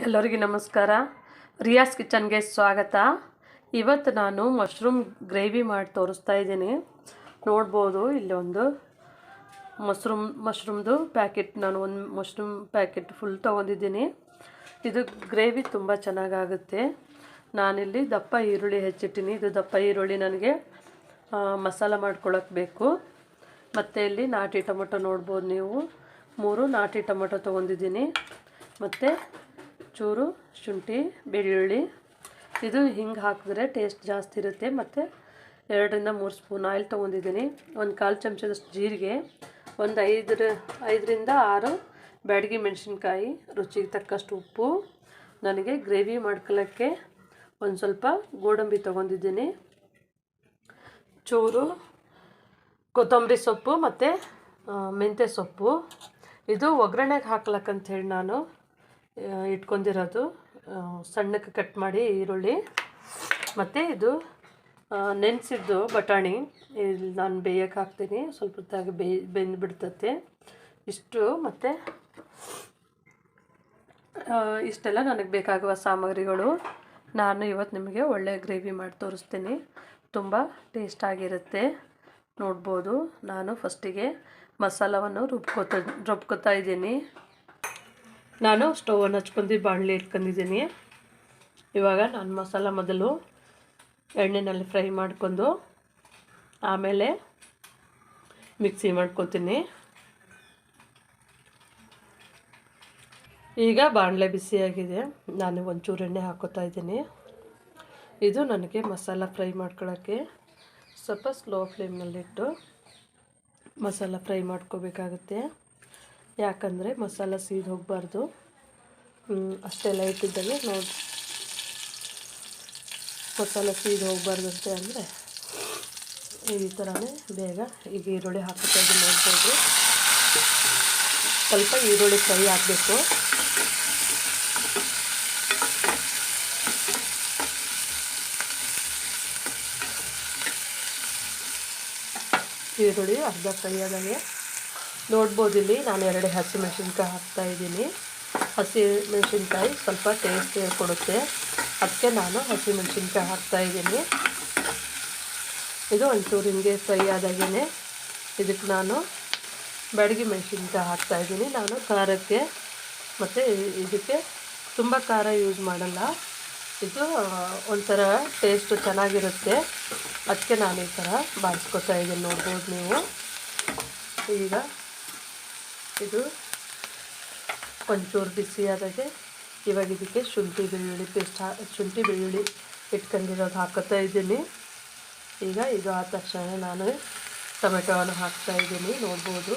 ಎಲ್ಲರಿಗೂ ನಮಸ್ಕಾರ. ರಿಯಾಸ್ ಕಿಚನ್ಗೆ ಸ್ವಾಗತ. ಇವತ್ತು ನಾನು ಮಶ್ರೂಮ್ ಗ್ರೇವಿ ಮಾಡಿ ತೋರಿಸ್ತಾ ಇದ್ದೀನಿ. ನೋಡ್ಬೋದು ಇಲ್ಲೊಂದು ಮಶ್ರೂಮ್, ಮಶ್ರೂಮ್ದು ಪ್ಯಾಕೆಟ್, ನಾನು ಒಂದು ಮಶ್ರೂಮ್ ಪ್ಯಾಕೆಟ್ ಫುಲ್ ತೊಗೊಂಡಿದ್ದೀನಿ. ಇದು ಗ್ರೇವಿ ತುಂಬ ಚೆನ್ನಾಗಾಗುತ್ತೆ. ನಾನಿಲ್ಲಿ ದಪ್ಪ ಈರುಳ್ಳಿ ಹೆಚ್ಚಿಟ್ಟಿನಿ. ಇದು ದಪ್ಪ ಈರುಳ್ಳಿ ನನಗೆ ಮಸಾಲ ಮಾಡ್ಕೊಳಕ್ಕೆ ಬೇಕು. ಮತ್ತು ಇಲ್ಲಿ ನಾಟಿ ಟೊಮೊಟೊ ನೋಡ್ಬೋದು ನೀವು. ಮೂರು ನಾಟಿ ಟೊಮೊಟೊ ತೊಗೊಂಡಿದ್ದೀನಿ. ಮತ್ತು ಚೂರು ಶುಂಠಿ, ಬೆಳ್ಳುಳ್ಳಿ. ಇದು ಹಿಂಗೆ ಹಾಕಿದ್ರೆ ಟೇಸ್ಟ್ ಜಾಸ್ತಿ ಇರುತ್ತೆ. ಮತ್ತು ಎರಡರಿಂದ ಮೂರು ಸ್ಪೂನ್ ಆಯಿಲ್ ತೊಗೊಂಡಿದ್ದೀನಿ. ಒಂದು ಕಾಲು ಚಮಚದಷ್ಟು ಜೀರಿಗೆ, ಒಂದು ಐದರ, ಐದರಿಂದ ಆರು ಬ್ಯಾಡಗಿ ಮೆಣಸಿನ್ಕಾಯಿ, ರುಚಿಗೆ ತಕ್ಕಷ್ಟು ಉಪ್ಪು. ನನಗೆ ಗ್ರೇವಿ ಮಾಡ್ಕೊಳ್ಳೋಕ್ಕೆ ಒಂದು ಸ್ವಲ್ಪ ಗೋಡಂಬಿ ತೊಗೊಂಡಿದ್ದೀನಿ. ಚೂರು ಕೊತ್ತಂಬರಿ ಸೊಪ್ಪು ಮತ್ತು ಮೆಂತ್ಯ ಸೊಪ್ಪು. ಇದು ಒಗ್ಗರಣೆಗೆ ಹಾಕ್ಲಕ್ಕಂತ ಹೇಳಿ ನಾನು. ಇಟ್ಕೊಂಡಿರೋದು. ಸಣ್ಣಕ್ಕೆ ಕಟ್ ಮಾಡಿ ಈರುಳ್ಳಿ. ಮತ್ತು ಇದು ನೆನೆಸಿದ್ದು ಬಟಾಣಿ. ಇಲ್ಲಿ ನಾನು ಬೇಯಕ್ಕೆ ಹಾಕ್ತೀನಿ. ಸ್ವಲ್ಪ ಹೊತ್ತಾಗಿ ಬೇಯ್, ಬೆಂದು ಬಿಡ್ತತೆ. ಇಷ್ಟು ಮತ್ತು ಇಷ್ಟೆಲ್ಲ ನನಗೆ ಬೇಕಾಗುವ ಸಾಮಗ್ರಿಗಳು. ನಾನು ಇವತ್ತು ನಿಮಗೆ ಒಳ್ಳೆಯ ಗ್ರೇವಿ ಮಾಡಿ ತೋರಿಸ್ತೀನಿ. ತುಂಬ ಟೇಸ್ಟಾಗಿರುತ್ತೆ ನೋಡ್ಬೋದು. ನಾನು ಫಸ್ಟಿಗೆ ಮಸಾಲವನ್ನು ರುಬ್ಕೋತ, ರುಬ್ಕೋತಾ ಇದ್ದೀನಿ. ನಾನು ಸ್ಟವನ್ನು ಹಚ್ಕೊಂಡು ಬಾಣಲೆ ಇಟ್ಕೊಂಡಿದ್ದೀನಿ. ಇವಾಗ ನಾನು ಮಸಾಲ ಮೊದಲು ಎಣ್ಣೆನಲ್ಲಿ ಫ್ರೈ ಮಾಡ್ಕೊಂಡು ಆಮೇಲೆ ಮಿಕ್ಸಿ ಮಾಡ್ಕೊತೀನಿ. ಈಗ ಬಾಣಲೆ ಬಿಸಿಯಾಗಿದೆ. ನಾನು ಒಂಚೂರು ಎಣ್ಣೆ ಹಾಕೋತಾ ಇದ್ದೀನಿ. ಇದು ನನಗೆ ಮಸಾಲ ಫ್ರೈ ಮಾಡ್ಕೊಳ್ಳೋಕ್ಕೆ ಸ್ವಲ್ಪ ಸ್ಲೋ ಫ್ಲೇಮ್ನಲ್ಲಿಟ್ಟು ಮಸಾಲ ಫ್ರೈ ಮಾಡ್ಕೋಬೇಕಾಗುತ್ತೆ. ಯಾಕಂದರೆ ಮಸಾಲ ಸೀದ್ ಹೋಗಬಾರ್ದು. ಅಷ್ಟೇ ಲೈಟ್ ಇದ್ದಾಗ ನೋಡಿ ಮಸಾಲ ಸೀದ್ ಅಂತ ಅಂದರೆ ಈ ಥರನೇ ಬೇಗ ಈಗ ಈರುಳ್ಳಿ ಇದ್ದೀನಿ ನೋಡ್ಬೋದು. ಸ್ವಲ್ಪ ಈರುಳ್ಳಿ ಫ್ರೈ ಹಾಕಬೇಕು. ಈರುಳ್ಳಿ ಅರ್ಧ ಫ್ರೈ ಆದಾಗೆ ನೋಡ್ಬೋದು ಇಲ್ಲಿ ನಾನು ಎರಡು ಹಸಿಮೆಣಸಿನ್ಕಾಯಿ ಹಾಕ್ತಾ ಇದ್ದೀನಿ. ಹಸಿ ಮೆಣಸಿನ್ಕಾಯಿ ಸ್ವಲ್ಪ ಟೇಸ್ಟ್ ಕೊಡುತ್ತೆ. ಅದಕ್ಕೆ ನಾನು ಹಸಿಮೆಣಸಿನ್ಕಾಯಿ ಹಾಕ್ತಾ ಇದ್ದೀನಿ. ಇದು ಒಂಚೂರು ಹಿಂಗೆ ಫ್ರೈ ಆದಾಗೇ ಇದಕ್ಕೆ ನಾನು ಬೆಳಗ್ಗೆ ಮೆಣಸಿನ್ಕಾಯಿ ಹಾಕ್ತಾ ಇದ್ದೀನಿ. ನಾನು ಖಾರಕ್ಕೆ. ಮತ್ತು ಇದಕ್ಕೆ ತುಂಬ ಖಾರ ಯೂಸ್ ಮಾಡಲ್ಲ. ಇದು ಒಂಥರ ಟೇಸ್ಟು ಚೆನ್ನಾಗಿರುತ್ತೆ. ಅದಕ್ಕೆ ನಾನು ಈ ಥರ ಬಾಡಿಸ್ಕೊತಾ ಇದ್ದೀನಿ. ನೋಡ್ಬೋದು ನೀವು. ಈಗ ಇದು ಒಂಚೂರು ಬಿಸಿ ಆದಾಗೆ ಇವಾಗ ಇದಕ್ಕೆ ಶುಂಠಿ ಬೆಳ್ಳುಳ್ಳಿ ಪೇಸ್ಟ್ ಹಾ, ಶುಂಠಿ ಬೆಳ್ಳುಳ್ಳಿ ಇಟ್ಕೊಂಡಿರೋದು ಹಾಕೋತಾ ಇದ್ದೀನಿ. ಈಗ ಇದು ಆದ ತಕ್ಷಣ ನಾನು ಟೊಮೆಟೊವನ್ನು ಹಾಕ್ತಾ ಇದ್ದೀನಿ, ನೋಡ್ಬೋದು.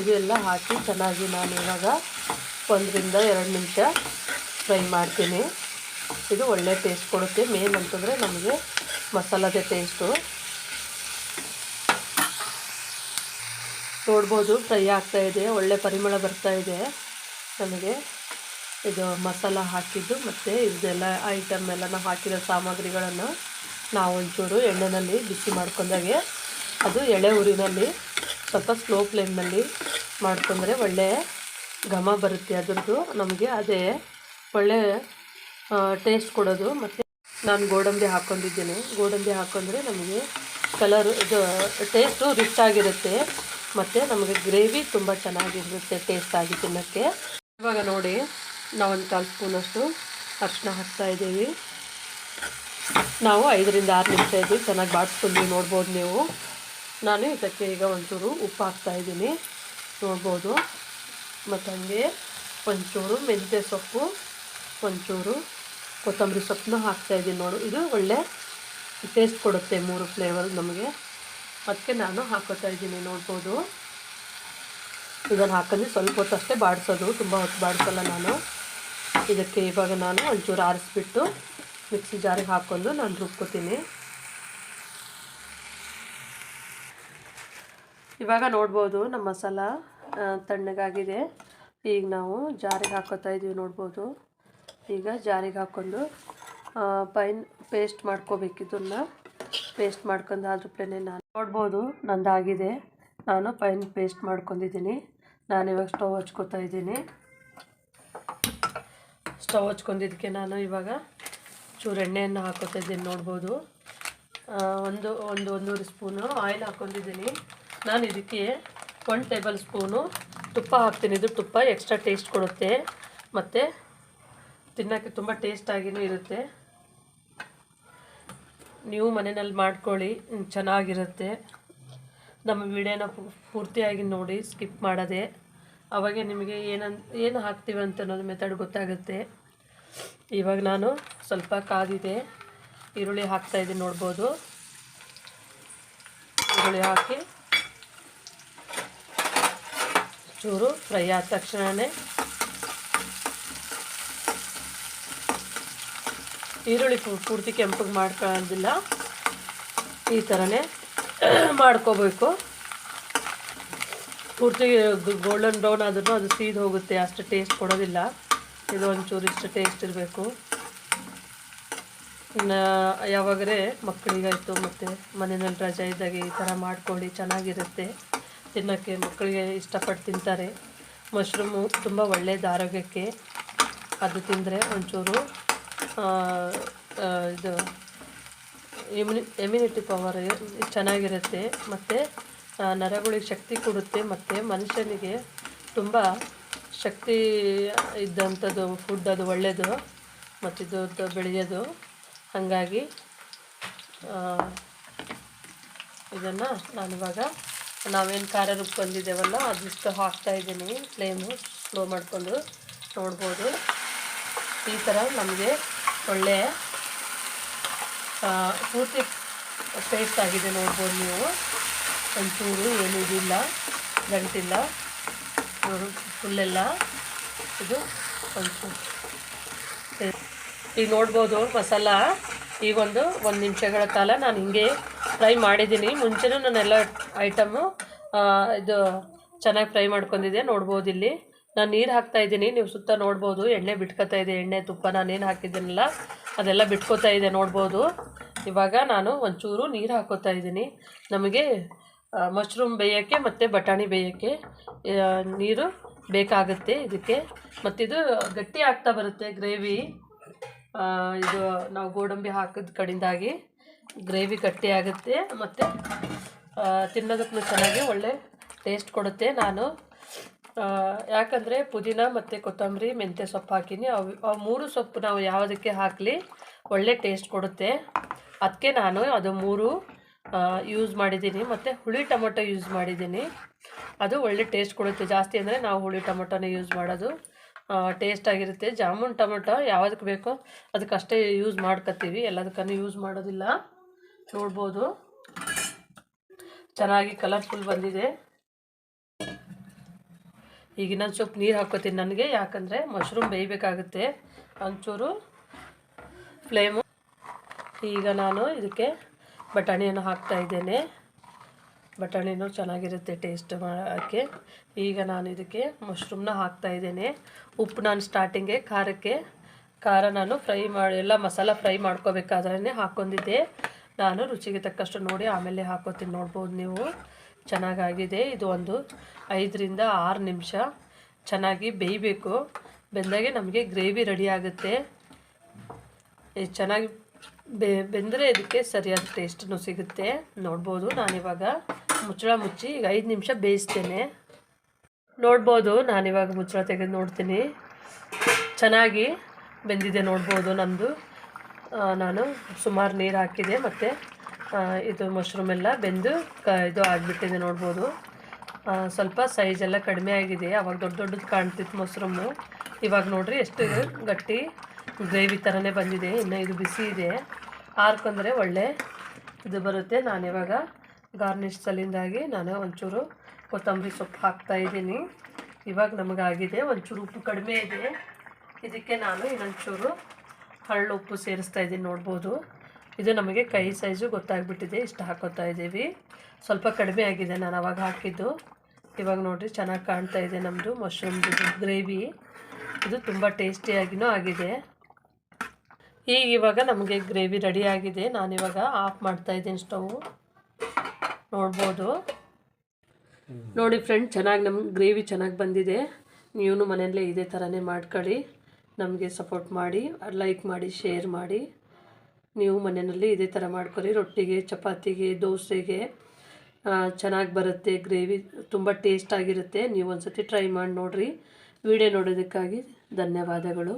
ಇದೆಲ್ಲ ಹಾಕಿ ಚೆನ್ನಾಗಿ ನಾನು ಇವಾಗ ಒಂದರಿಂದ ಎರಡು ನಿಮಿಷ ಫ್ರೈ ಮಾಡ್ತೀನಿ. ಇದು ಒಳ್ಳೆ ಟೇಸ್ಟ್ ಕೊಡುತ್ತೆ. ಮೇನ್ ಅಂತಂದರೆ ನಮಗೆ ಮಸಾಲದ ಟೇಸ್ಟು ನೋಡ್ಬೋದು ಫ್ರೈ ಆಗ್ತಾ ಇದೆ, ಒಳ್ಳೆ ಪರಿಮಳ ಬರ್ತಾ ಇದೆ. ನಮಗೆ ಇದು ಮಸಾಲ ಹಾಕಿದ್ದು ಮತ್ತು ಇದೆಲ್ಲ ಐಟಮ್ ಎಲ್ಲ ಹಾಕಿರೋ ಸಾಮಗ್ರಿಗಳನ್ನು ನಾವು ಒಂಚೂರು ಎಣ್ಣೆಯಲ್ಲಿ ಬಿಸಿ ಮಾಡ್ಕೊಂಡಾಗೆ, ಅದು ಎಳೆ ಉರಿನಲ್ಲಿ ಸ್ವಲ್ಪ ಸ್ಲೋ ಫ್ಲೇಮ್ನಲ್ಲಿ ಮಾಡ್ಕೊಂಡ್ರೆ ಒಳ್ಳೆ ಘಮ ಬರುತ್ತೆ ಅದರದ್ದು. ನಮಗೆ ಅದೇ ಒಳ್ಳೆ ಟೇಸ್ಟ್ ಕೊಡೋದು. ಮತ್ತು ನಾನು ಗೋಡಂಬಿ ಹಾಕ್ಕೊಂಡಿದ್ದೇನೆ ಗೋಡಂಬಿ ಹಾಕ್ಕೊಂಡ್ರೆ ನಮಗೆ ಕಲರ್ ಇದು ಟೇಸ್ಟು ರಿಚ್ ಆಗಿರುತ್ತೆ ಮತ್ತು ನಮಗೆ ಗ್ರೇವಿ ತುಂಬ ಚೆನ್ನಾಗಿರುತ್ತೆ ಟೇಸ್ಟಾಗಿ ತಿನ್ನೋಕ್ಕೆ. ಇವಾಗ ನೋಡಿ ನಾವೊಂದು ಕಾಲು ಸ್ಪೂನಷ್ಟು ಅರಿಶಿನ ಹಾಕ್ತಾ ಇದ್ದೀವಿ. ನಾವು ಐದರಿಂದ ಆರು ನಿಮಿಷ ಇದ್ದೀವಿ, ಚೆನ್ನಾಗಿ ಬಾಡಿಸ್ಕೊಂಡು ನೋಡ್ಬೋದು ನೀವು. ನಾನು ಇದಕ್ಕೆ ಈಗ ಒಂಚೂರು ಉಪ್ಪು ಹಾಕ್ತಾ ಇದ್ದೀನಿ, ನೋಡ್ಬೋದು. ಮತ್ತು ಹಂಗೆ ಒಂಚೂರು ಮೆಂತ್ಯ ಸೊಪ್ಪು, ಒಂಚೂರು ಕೊತ್ತಂಬರಿ ಸೊಪ್ಪನ್ನ ಹಾಕ್ತಾಯಿದ್ದೀನಿ ನೋಡು. ಇದು ಒಳ್ಳೆ ಟೇಸ್ಟ್ ಕೊಡುತ್ತೆ ಮೂರು ಫ್ಲೇವರ್ ನಮಗೆ. ಅದಕ್ಕೆ ನಾನು ಹಾಕೋತಾ ಇದ್ದೀನಿ, ನೋಡ್ಬೋದು. ಇದನ್ನು ಹಾಕೊಂಡು ಸ್ವಲ್ಪ ಹೊತ್ತು ಅಷ್ಟೇ ಬಾಡಿಸೋದು, ತುಂಬ ಹೊತ್ತು ಬಾಡಿಸಲ್ಲ ನಾನು. ಇದಕ್ಕೆ ಇವಾಗ ನಾನು ಒಂಚೂರು ಆರಿಸ್ಬಿಟ್ಟು ಮಿಕ್ಸಿ ಜಾರಿಗೆ ಹಾಕೊಂಡು ನಾನು ರುಬ್ಕೋತೀನಿ. ಇವಾಗ ನೋಡ್ಬೋದು ನಮ್ಮ ಮಸಾಲ ತಣ್ಣಗಾಗಿದೆ. ಈಗ ನಾವು ಜಾರಿಗೆ ಹಾಕೋತಾ ಇದ್ದೀವಿ, ನೋಡ್ಬೋದು. ಈಗ ಜಾರಿಗೆ ಹಾಕ್ಕೊಂಡು ಪೈನ್ ಪೇಸ್ಟ್ ಮಾಡ್ಕೋಬೇಕು ಇದನ್ನು ಪೇಸ್ಟ್ ಮಾಡ್ಕೊಂಡು ಆದ್ರಪ್ಲೇನೆ ನಾನು ನೋಡ್ಬೋದು, ನಂದಾಗಿದೆ. ನಾನು ಪೈನ್ ಪೇಸ್ಟ್ ಮಾಡ್ಕೊಂಡಿದ್ದೀನಿ. ನಾನು ಇವಾಗ ಸ್ಟವ್ ಹಚ್ಕೋತಾ ಇದ್ದೀನಿ. ಸ್ಟವ್ ಹಚ್ಕೊಂಡಿದ್ದಕ್ಕೆ ನಾನು ಇವಾಗ ಚೂರು ಎಣ್ಣೆಯನ್ನು ಹಾಕೋತಾ ಇದ್ದೀನಿ, ನೋಡ್ಬೋದು. ಒಂದು ಒಂದು, ಒಂದೂವರೆ ಸ್ಪೂನು ಆಯಿಲ್ ಹಾಕ್ಕೊಂಡಿದ್ದೀನಿ ನಾನು ಇದಕ್ಕೆ ಒನ್ ಟೇಬಲ್ ಸ್ಪೂನು ತುಪ್ಪ ಹಾಕ್ತೀನಿ. ಇದು ತುಪ್ಪ ಎಕ್ಸ್ಟ್ರಾ ಟೇಸ್ಟ್ ಕೊಡುತ್ತೆ. ಮತ್ತು ತಿನ್ನೋಕ್ಕೆ ತುಂಬ ಟೇಸ್ಟಾಗಿಯೂ ಇರುತ್ತೆ. ನೀವು ಮನೆಯಲ್ಲಿ ಮಾಡ್ಕೊಳ್ಳಿ ಚೆನ್ನಾಗಿರುತ್ತೆ. ನಮ್ಮ ವಿಡಿಯೋನ ಪೂರ್ತಿಯಾಗಿ ನೋಡಿ, ಸ್ಕಿಪ್ ಮಾಡದೆ. ಅವಾಗೆ ನಿಮಗೆ ಏನಂತ ಏನು ಹಾಕ್ತೀವಿ ಅಂತ ಅನ್ನೋದು ಮೆಥಡ್ ಗೊತ್ತಾಗುತ್ತೆ. ಇವಾಗ ನಾನು ಸ್ವಲ್ಪ ಕಾದಿದೆ. ಈರುಳ್ಳಿ ಹಾಕ್ತಾ ಇದ್ದೀನಿ ನೋಡ್ಬೋದು. ಈರುಳ್ಳಿ ಹಾಕಿ, ಚೂರು ಫ್ರೈ ಆದ ತಕ್ಷಣವೇ ಈರುಳ್ಳಿ ಪೂರ್ತಿ ಕೆಂಪಗೆ ಮಾಡ್ಕೊಳ್ಳೋದಿಲ್ಲ. ಈ ಥರನೇ ಮಾಡ್ಕೋಬೇಕು. ಪೂರ್ತಿ ಗೋಲ್ಡನ್ ಬ್ರೌನ್ ಆದ್ರೂ ಅದು ಸೀದ್ ಹೋಗುತ್ತೆ, ಅಷ್ಟು ಟೇಸ್ಟ್ ಕೊಡೋದಿಲ್ಲ. ಇದು ಒಂಚೂರು ಇಷ್ಟು ಟೇಸ್ಟ್ ಇರಬೇಕು. ಇನ್ನು ಯಾವಾಗಲೇ ಮಕ್ಕಳಿಗಾಯಿತು ಮತ್ತು ಮನೆಯಲ್ಲಿ ರಜೆ ಇದ್ದಾಗ ಈ ಥರ ಮಾಡ್ಕೊಳ್ಳಿ, ಚೆನ್ನಾಗಿರುತ್ತೆ. ತಿನ್ನೋಕ್ಕೆ ಮಕ್ಕಳಿಗೆ ಇಷ್ಟಪಟ್ಟು ತಿಂತಾರೆ. ಮಶ್ರೂಮು ತುಂಬ ಒಳ್ಳೆಯದು ಆರೋಗ್ಯಕ್ಕೆ. ಅದು ತಿಂದರೆ ಒಂಚೂರು ಇದು ಇಮ್ಯುನಿ ಇಮ್ಯುನಿಟಿ ಪವರ್ ಚೆನ್ನಾಗಿರುತ್ತೆ ಮತ್ತು ನರಗಳಿಗೆ ಶಕ್ತಿ ಕೊಡುತ್ತೆ ಮತ್ತು ಮನುಷ್ಯನಿಗೆ ತುಂಬ ಶಕ್ತಿ ಇದ್ದಂಥದ್ದು ಫುಡ್ ಅದು ಒಳ್ಳೆಯದು ಮತ್ತು ಇದು ಬೆಳೆಯೋದು. ಹಾಗಾಗಿ ಇದನ್ನು ನಾನಿವಾಗ ನಾವೇನು ಖಾರ ರುಬ್ಕೊಂಡಿದ್ದೇವಲ್ಲ ಅದಿಷ್ಟು ಹಾಕ್ತಾ ಇದ್ದೀನಿ. ಫ್ಲೇಮು ಸ್ಲೋ ಮಾಡಿಕೊಂಡು ನೋಡ್ಬೋದು. ಈ ಥರ ನಮಗೆ ಒಳ್ಳೆಯ ಪೂರ್ತಿ ಪೇಸ್ಟ್ ಆಗಿದೆ ನೋಡ್ಬೋದು ನೀವು. ಒಂಚೂರು ಏನೂ ಇದಿಲ್ಲ, ಗಂಟಿಲ್ಲ. ಫುಲ್ಲೆಲ್ಲ ಇದು ಒಂಚೂರು ಈಗ ನೋಡ್ಬೋದು ಮಸಾಲ. ಈಗೊಂದು ಒಂದು ನಿಮಿಷಗಳ ಕಾಲ ನಾನು ಹಿಂಗೆ ಫ್ರೈ ಮಾಡಿದ್ದೀನಿ. ಮುಂಚೆನೂ ನಾನೆಲ್ಲ ಐಟಮು ಇದು ಚೆನ್ನಾಗಿ ಫ್ರೈ ಮಾಡ್ಕೊಂಡಿದ್ದೆ. ನೋಡ್ಬೋದು ಇಲ್ಲಿ. ನಾನು ನೀರು ಹಾಕ್ತಾ ಇದ್ದೀನಿ, ನೀವು ಸುತ್ತ ನೋಡ್ಬೋದು, ಎಣ್ಣೆ ಬಿಟ್ಕೋತಾ ಇದೆ, ಎಣ್ಣೆ ತುಪ್ಪ ನಾನೇನು ಹಾಕಿದ್ದೀನಲ್ಲ, ಅದೆಲ್ಲ ಬಿಟ್ಕೋತಾ ಇದೆ ನೋಡ್ಬೋದು. ಇವಾಗ ನಾನು ಒಂಚೂರು ನೀರು ಹಾಕೋತಾ ಇದ್ದೀನಿ. ನಮಗೆ ಮಶ್ರೂಮ್ ಬೇಯೋಕ್ಕೆ ಮತ್ತು ಬಟಾಣಿ ಬೇಯೋಕ್ಕೆ ನೀರು ಬೇಕಾಗುತ್ತೆ ಇದಕ್ಕೆ. ಮತ್ತಿದು ಗಟ್ಟಿ ಆಗ್ತಾ ಬರುತ್ತೆ ಗ್ರೇವಿ. ಇದು ನಾವು ಗೋಡಂಬಿ ಹಾಕಿದ ಕಡಿಂದಾಗಿ ಗ್ರೇವಿ ಗಟ್ಟಿ ಆಗುತ್ತೆ, ಮತ್ತು ತಿನ್ನೋದಕ್ಕೂ ಚೆನ್ನಾಗಿ ಒಳ್ಳೆ ಟೇಸ್ಟ್ ಕೊಡುತ್ತೆ. ನಾನು ಯಾಕಂದರೆ ಪುದೀನ ಮತ್ತು ಕೊತ್ತಂಬರಿ, ಮೆಂತ್ಯ ಸೊಪ್ಪು ಹಾಕಿನಿ. ಅವು ಅವು ಮೂರು ಸೊಪ್ಪು ನಾವು ಯಾವುದಕ್ಕೆ ಹಾಕಲಿ, ಒಳ್ಳೆ ಟೇಸ್ಟ್ ಕೊಡುತ್ತೆ. ಅದಕ್ಕೆ ನಾನು ಅದು ಮೂರು ಯೂಸ್ ಮಾಡಿದ್ದೀನಿ. ಮತ್ತು ಹುಳಿ ಟೊಮೊಟೊ ಯೂಸ್ ಮಾಡಿದ್ದೀನಿ. ಅದು ಒಳ್ಳೆ ಟೇಸ್ಟ್ ಕೊಡುತ್ತೆ. ಜಾಸ್ತಿ ಅಂದರೆ ನಾವು ಹುಳಿ ಟೊಮೊಟೊನೇ ಯೂಸ್ ಮಾಡೋದು. ಟೇಸ್ಟ್ ಆಗಿರುತ್ತೆ. ಜಾಮೂನ್ ಟೊಮೊಟೊ ಯಾವುದಕ್ಕೆ ಬೇಕೋ ಅದಕ್ಕಷ್ಟೇ ಯೂಸ್ ಮಾಡ್ಕೊತೀವಿ ಎಲ್ಲದಕ್ಕೂ ಯೂಸ್ ಮಾಡೋದಿಲ್ಲ. ನೋಡ್ಬೋದು. ಚೆನ್ನಾಗಿ ಕಲರ್ಫುಲ್ ಬಂದಿದೆ. ಈಗ ಇನ್ನೊಂದು ಸ್ವಲ್ಪ ನೀರು ಹಾಕೋತೀನಿ ನನಗೆ, ಯಾಕಂದರೆ ಮಶ್ರೂಮ್ ಬೇಯಬೇಕಾಗುತ್ತೆ. ಒಂಚೂರು ಫ್ಲೇಮು ಈಗ ನಾನು ಇದಕ್ಕೆ ಬಟಾಣಿಯನ್ನು ಹಾಕ್ತಾ ಇದ್ದೇನೆ. ಬಟಾಣಿನೂ ಚೆನ್ನಾಗಿರುತ್ತೆ ಟೇಸ್ಟ್ ಮಾಡೋಕ್ಕೆ ಈಗ ನಾನು ಇದಕ್ಕೆ ಮಶ್ರೂಮ್ನ ಹಾಕ್ತಾ ಇದ್ದೇನೆ. ಉಪ್ಪು ನಾನು ಸ್ಟಾರ್ಟಿಂಗೆ ಖಾರಕ್ಕೆ. ಖಾರ ನಾನು ಫ್ರೈ ಮಾಡಿ ಎಲ್ಲ ಮಸಾಲ ಫ್ರೈ ಮಾಡ್ಕೋಬೇಕಾದ್ರೆ ಹಾಕ್ಕೊಂಡಿದ್ದೆ. ನಾನು ರುಚಿಗೆ ತಕ್ಕಷ್ಟು ನೋಡಿ ಆಮೇಲೆ ಹಾಕೋತೀನಿ ನೋಡ್ಬೋದು ನೀವು. ಚೆನ್ನಾಗಾಗಿದೆ. ಇದು ಒಂದು ಐದರಿಂದ ಆರು ನಿಮಿಷ ಚೆನ್ನಾಗಿ ಬೇಯಬೇಕು. ಬೆಂದಾಗೆ ನಮಗೆ ಗ್ರೇವಿ ರೆಡಿ ಆಗುತ್ತೆ. ಚೆನ್ನಾಗಿ ಬೆ, ಬೆಂದರೆ ಇದಕ್ಕೆ ಸರಿಯಾದ ಟೇಸ್ಟನ್ನು ಸಿಗುತ್ತೆ. ನೋಡ್ಬೋದು ನಾನಿವಾಗ ಮುಚ್ಚಳ ಮುಚ್ಚಿ ಈಗ ಐದು ನಿಮಿಷ ಬೇಯಿಸ್ತೇನೆ. ನೋಡ್ಬೋದು ನಾನಿವಾಗ ಮುಚ್ಚಳ ತೆಗೆದು ನೋಡ್ತೀನಿ. ಚೆನ್ನಾಗಿ ಬೆಂದಿದೆ ನೋಡ್ಬೋದು ನಮ್ಮದು ನಾನು ಸುಮಾರು ನೀರು ಹಾಕಿದೆ ಮತ್ತು ಇದು ಮಶ್ರೂಮ್ ಎಲ್ಲ ಬೆಂದು ಕ, ಇದು ಆಗಿಬಿಟ್ಟಿದೆ ನೋಡ್ಬೋದು. ಸ್ವಲ್ಪ ಸೈಜ್ ಎಲ್ಲ ಕಡಿಮೆ ಆಗಿದೆ. ಅವಾಗ ದೊಡ್ಡ ದೊಡ್ಡದು ಕಾಣ್ತಿತ್ತು ಮಶ್ರೂಮು ಇವಾಗ ನೋಡ್ರಿ ಎಷ್ಟು ಗಟ್ಟಿ ಗ್ರೇವಿ ಥರನೇ ಬಂದಿದೆ. ಇನ್ನು ಇದು ಬಿಸಿ ಇದೆ. ಆರ್ಕೊಂಡ್ರೆ ಒಳ್ಳೆ ಇದು ಬರುತ್ತೆ. ನಾನಿವಾಗ ಗಾರ್ನಿಷ್ ಸಲಿಂದಾಗಿ ನಾನು ಒಂಚೂರು ಕೊತ್ತಂಬರಿ ಸೊಪ್ಪು ಹಾಕ್ತಾ ಇದ್ದೀನಿ. ಇವಾಗ ನಮಗಾಗಿದೆ ಒಂಚೂರು ಉಪ್ಪು ಕಡಿಮೆ ಇದೆ. ಇದಕ್ಕೆ ನಾನು ಇನ್ನೊಂಚೂರು ಹಳ್ಳು ಉಪ್ಪು ಸೇರಿಸ್ತಾ ಇದ್ದೀನಿ ನೋಡ್ಬೋದು. ಇದು ನಮಗೆ ಕೈ ಸೈಜು ಗೊತ್ತಾಗ್ಬಿಟ್ಟಿದೆ, ಇಷ್ಟು ಹಾಕೋತಾ ಇದ್ದೀವಿ. ಸ್ವಲ್ಪ ಕಡಿಮೆ ಆಗಿದೆ ನಾನು ಅವಾಗ ಹಾಕಿದ್ದು. ಇವಾಗ ನೋಡಿರಿ ಚೆನ್ನಾಗಿ ಕಾಣ್ತಾ ಇದೆ ನಮ್ಮದು ಮಶ್ರೂಮ್ ಗ್ರೇವಿ ಇದು ತುಂಬ ಟೇಸ್ಟಿಯಾಗಿಯೂ ಆಗಿದೆ. ಈಗ ಇವಾಗ ನಮಗೆ ಗ್ರೇವಿ ರೆಡಿ ಆಗಿದೆ. ನಾನಿವಾಗ ಆಫ್ ಮಾಡ್ತಾ ಇದ್ದೀನಿ ಸ್ಟವ್ ನೋಡ್ಬೋದು. ನೋಡಿ ಫ್ರೆಂಡ್ ಚೆನ್ನಾಗಿ ನಮ್ಮ ಗ್ರೇವಿ ಚೆನ್ನಾಗಿ ಬಂದಿದೆ. ನೀವು ಮನೆಯಲ್ಲೇ ಇದೇ ಥರನೇ ಮಾಡ್ಕೊಳ್ಳಿ. ನಮಗೆ ಸಪೋರ್ಟ್ ಮಾಡಿ ಲೈಕ್ ಮಾಡಿ ಶೇರ್ ಮಾಡಿ. ನೀವು ಮನೆಯಲ್ಲಿ ಇದೇ ಥರ ಮಾಡ್ಕೊರಿ ರೊಟ್ಟಿಗೆ, ಚಪಾತಿಗೆ, ದೋಸೆಗೆ ಚೆನ್ನಾಗಿ ಬರುತ್ತೆ. ಗ್ರೇವಿ ತುಂಬ ಟೇಸ್ಟಾಗಿರುತ್ತೆ ನೀವು ಒಂದು ಸತಿ ಟ್ರೈ ಮಾಡಿ ನೋಡಿರಿ. ವಿಡಿಯೋ ನೋಡೋದಕ್ಕಾಗಿ ಧನ್ಯವಾದಗಳು.